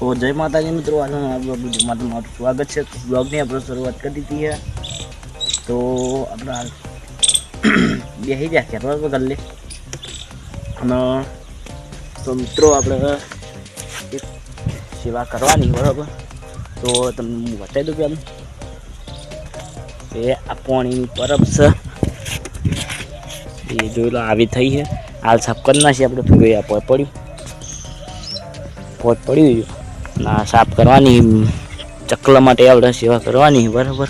તો જય માતાજી મિત્રો આજના બ્લોગમાં તમારું સ્વાગત છે. બ્લોગની આપણે શરૂઆત કરી દીધી છે. તો આપણા બેસી ગયા છે બરાબર ગલ્લે અને તો મિત્રો, આપણે સેવા કરવાની, બરાબર? તો તમને હું બતાવી દઉં પેલું એ આ પાણીની પરબ છે. એ જોઈ લો, આવી થઈ છે. હાલ સાફ કરી નાખીએ આપણે પૂરું આ પોત પડ્યું પોત પડ્યું ના સાફ કરવાની ચકલા માટે આપણે સેવા કરવાની, બરાબર.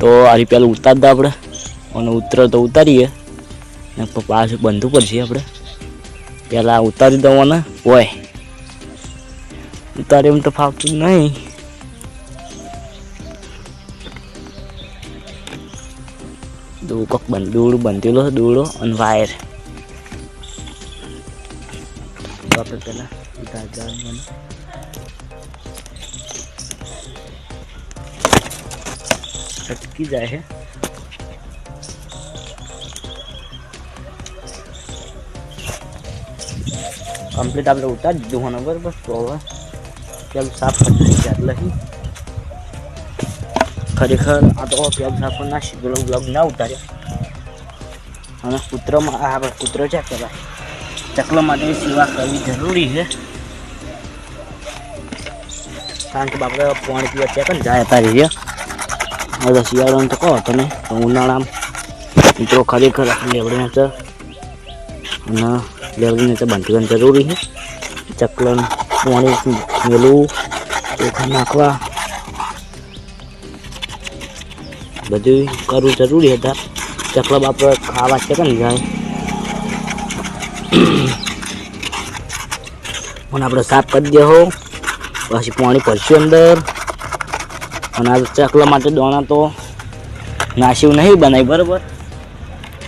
તો આરી પેલું ઉતારતા આપણે, અને ઉતરો તો ઉતારીએ. ને પાછું બંધવું પડશે આપણે. પહેલાં ઉતારી દઉં હોય. ઉતારી એમ તો ફાવતું નહીં. દૂર કોક બંધ દૂર બંધેલો છે અને વાયર. આપણે પહેલાં ઉતારતા મને જાય છે. કમ્પ્લીટ આપણે ઉતારી દીધું હોને, બરાબર? તો હવે પેલું સાફ કરી એટલે ખરેખર આ તો પેલું સાફ ના પેલો બ્લોગ ના ઉતાર્યો. અને પુત્રમાં આ પુત્ર છે પેલા ચકલો માટે સેવા કરવી જરૂરી છે. કારણ કે બાપડે પાણી પીવા ચેક જાય તારી રહ્યા હવે શિયાળામાં તો કહો હતો ને તો ઉનાળામાં. મિત્રો ખરેખર લેવડીને તો, અને લેવડીને તો બાંધવાની જરૂરી છે. ચકલન, પાણી, મેલું, ચોખા નાખવા. બધું કરવું જરૂરી હતા ચકલા બાપડે ખાવા છે કે જાય? પણ આપણે સાફ કરી દેહો પછી પાણી પડશું અંદર. અને આ ચકલા માટે દોણા તો નાસ્યું નહીં બનાવી બરાબર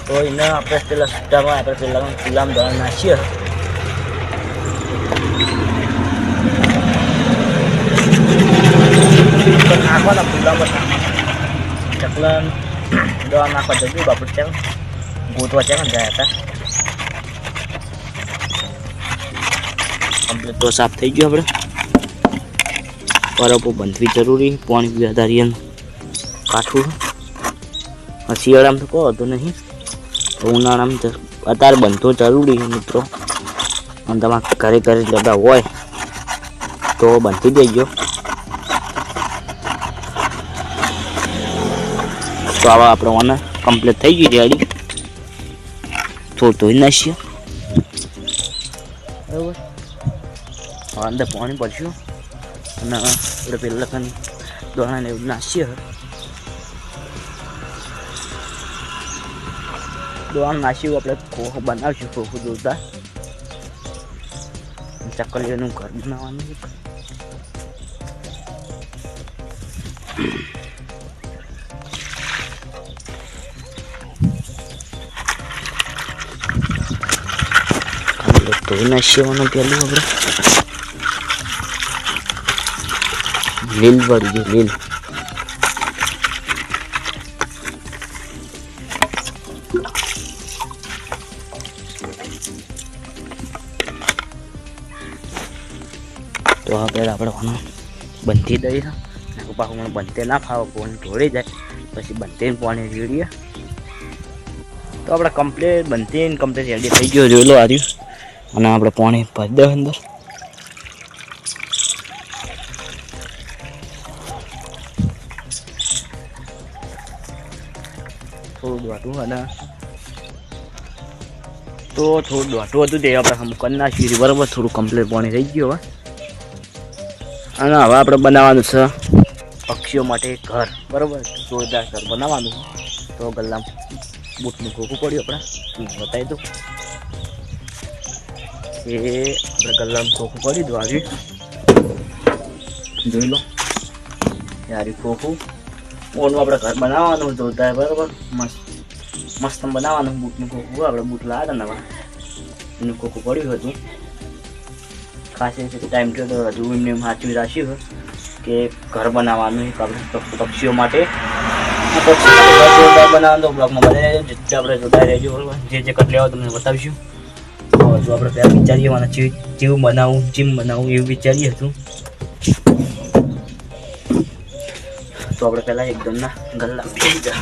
તો એને આપણે પેલા સુટામાં આપણે પેલા ચૂલામાં દોણા નાખીએ તો નાખવાના ખુલ્લામાં નાખવાના ચકલા દોણા નાખવા જતું બાપડ છે ગોતવા છે ને ગયા હતા કમ્પ્લીટ તો સાફ થઈ ગયો આપણે બરફો બંધવી જરૂરી પાણી પીવા દારિયાનું કાઠું. આ શિયાળામાં તો કહો તો નહીં. તો ઉનાળામાં તો અત્યારે બંધવો જરૂરી છે મિત્રો. અને તમારે ઘરે ઘરે જતા હોય તો બંધી દેજો. તો આવા આપણે ઓને કમ્પ્લીટ થઈ ગઈ રેડી થોડું ધોઈ નાખીએ. બરાબર. હવે અંદર પાણી પડશું અને આપણે પેલા લખન દોણાને એવું નાખીએ દોણ નાખ્યું આપણે ખોખો બનાવશું ખોખો જોતા ચકલીઓનું ઘર બનાવવાનું છે. આપણે ધોઈ નાખીએ પેલું આપણે લીલ વાળી છે લીલ તો આ પહેલાં આપણે આને બંધી દઈએ. ને પાછું ના ફાવે પાણી ઢોળી જાય. પછી બંધીને પાણી રેડીએ. તો આપણે કમ્પ્લેટ બંધીને કમ્પ્લેટ રેડી થઈ ગયો. જોઈ લો આર્યું અને આપણે પાણી ભરી દે અંદર. થોડું દોટું અને તો થોડું દોટું હતું તે આપણે હમ કરી નાખ્યું બરાબર થોડું કમ્પ્લીટ પાણી થઈ ગયું હવે અને હવે આપણે બનાવવાનું છે પક્ષીઓ માટે ઘર બરાબર જોરદાર ઘર બનાવવાનું તો ગલ્લામ બૂટનું ખોખું પડ્યું આપણે બતાવી દઉં એ આપણે ગલ્લામ ખોખું કરી દઉં આવી જોઈ લો યારી ખોખું ઓનું આપણે ઘર બનાવવાનું જોરદાર બરાબર મસ્ત મસ્ત બનાવવાનું બૂટનું કોકું આપણે બૂટ લાવ્યા હતા નવા એનું કોકું પડ્યું હતું ખાસ એ ટાઈમ થયો તો હજુ એમને એમ સાચવી રાખ્યું કે ઘર બનાવવાનું એક આપણે પક્ષીઓ માટે બનાવવાનું બ્લોગમાં બધા રહેજો જે આપણે જોતા રહેજો બરાબર જે જે કટ લેવા તમને બતાવીશું તો આપણે પહેલાં વિચારીએ મને કેવું બનાવું જીમ બનાવું એવું વિચારીએ હતું તો આપણે પહેલાં એકદમ ના ગલ્લા બેસી જા.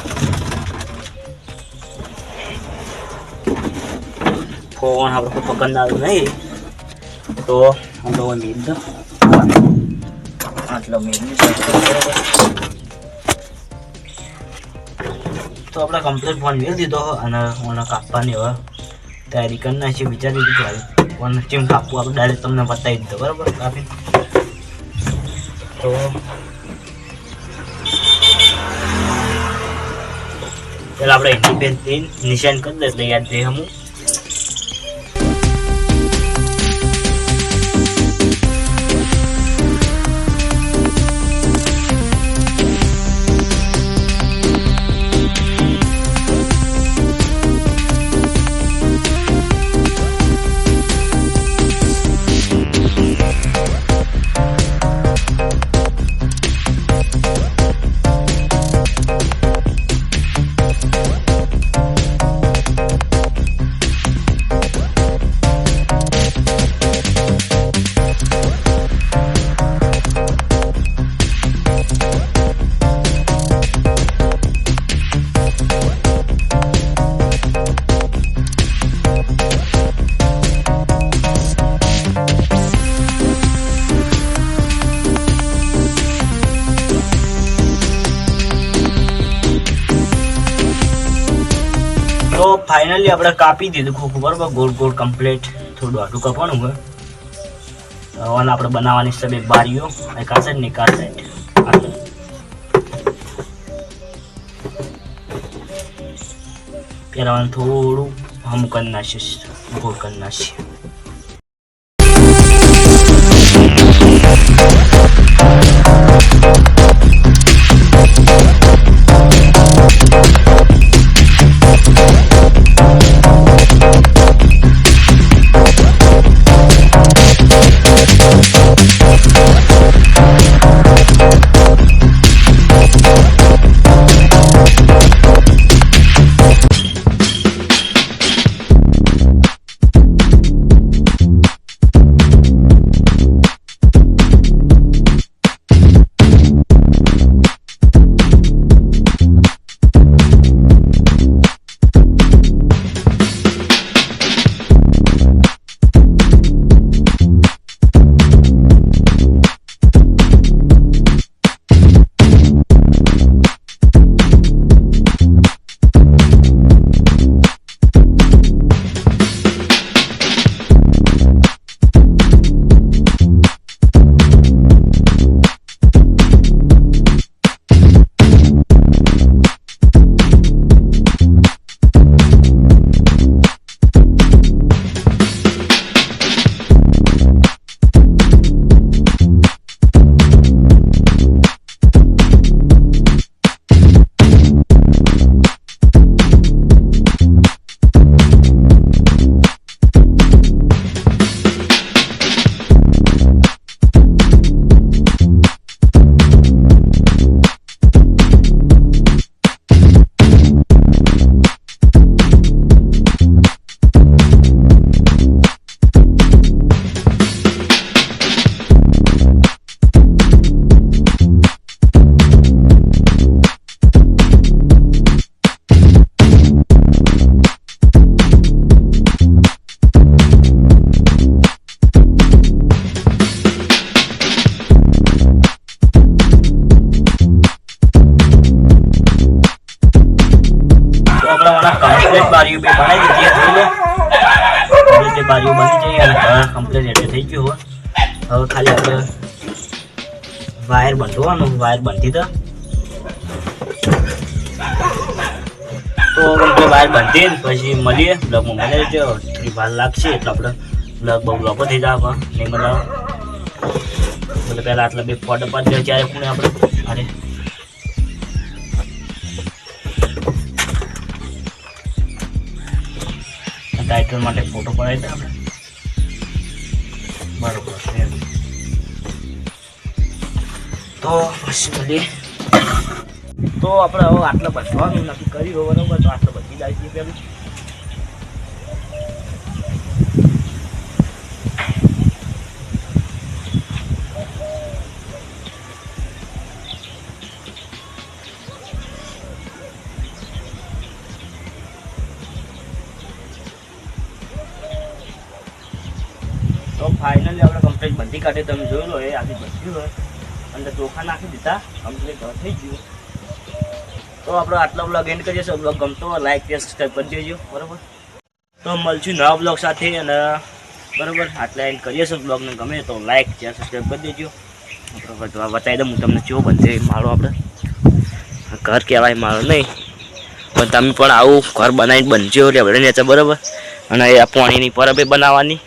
ફોન આપણે કોઈ પકડનારું નહીં. તો આટલો મેલ દો આટલો મેલ તો આપણે કમ્પ્લીટ ફોન મેળ દીધો અને મને કાપવાની હવે તૈયારી કરી નાખી. વિચારી દીધું હવે ફોન ચીમ કાપવું આપણે ડાયરેક્ટ તમને બતાવી દીધો, બરાબર, કાપી. તો પેલા આપણે ઇન્ડિપેન્ડ નિશાન કરી દઈએ યાદ રહે હમું ફાઇનલી આપણે કાપી દીધું ખોખું બરોબર? ગોળ ગોળ કમ્પ્લીટ થોડું આટલું કપવાનું હોય. હવે આપણે બનાવવાની છે બે બારીઓ. એક સાઈડ ને એક સાઈડ પેલા થોડું હમ કરી નાખીશ, ગોળ કરી નાખીએ હમણાં બારીઓ બે ભણાઈ દીધી જોઈ લો. હવે બારીઓ બની જઈ અને ઘર કમ્પ્લીટ એટલે થઈ ગયું હવે ખાલી આપણે વાયર બંધવાનું વાયર બંધી દો. તો આપણે વાયર બંધી પછી મળીએ. બ્લોગમાં મને રહેજો વાર લાગશે, એટલે આપણે બ્લોગ બહુ લોકો થઈ જાય નહીં બનાવો એટલે પહેલાં આટલા બે ફોટો પાડી દે, ત્યારે પણ આપણે, અરે ટાઇટલ માટે ફોટો પડાવી દે આપણે. બરોબર, છે. તો પછી તો આપણે હવે આટલા બધવાનું નક્કી કર્યું બરોબર? તો આટલા બધી જાય છે પેલું ફાઇનલી આપણે કમ્પ્લીટ બધી કાઢી, તમે જોયું હોય આખી બધી હોય. અંદર ચોખા નાખી દીધા કમ્પ્લીટ થઈ ગયું. તો આપણે આટલો બ્લોગ એન્ડ કરીએ છીએ. બ્લોગ ગમતો લાઈક કે સબસ્ક્રાઈબ કરી દેજો. બરાબર? તો મળશું નવા બ્લોગ સાથે અને બરાબર, આટલા એન્ડ કરીએ છીએ બ્લોગને ગમે તો લાઈક શેર સબસ્ક્રાઈબ કરી દેજો. બરાબર બતાવી દઉં, હું તમને કેવો બનશે મારો આપણે. ઘર કહેવાય મારો નહીં. પણ તમે પણ આવું ઘર બનાવીને બનજો એટલે આપણે નેચર બરાબર. અને આ પાણીની પરબે બનાવવાની.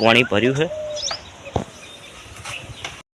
પાણી ભર્યું છે.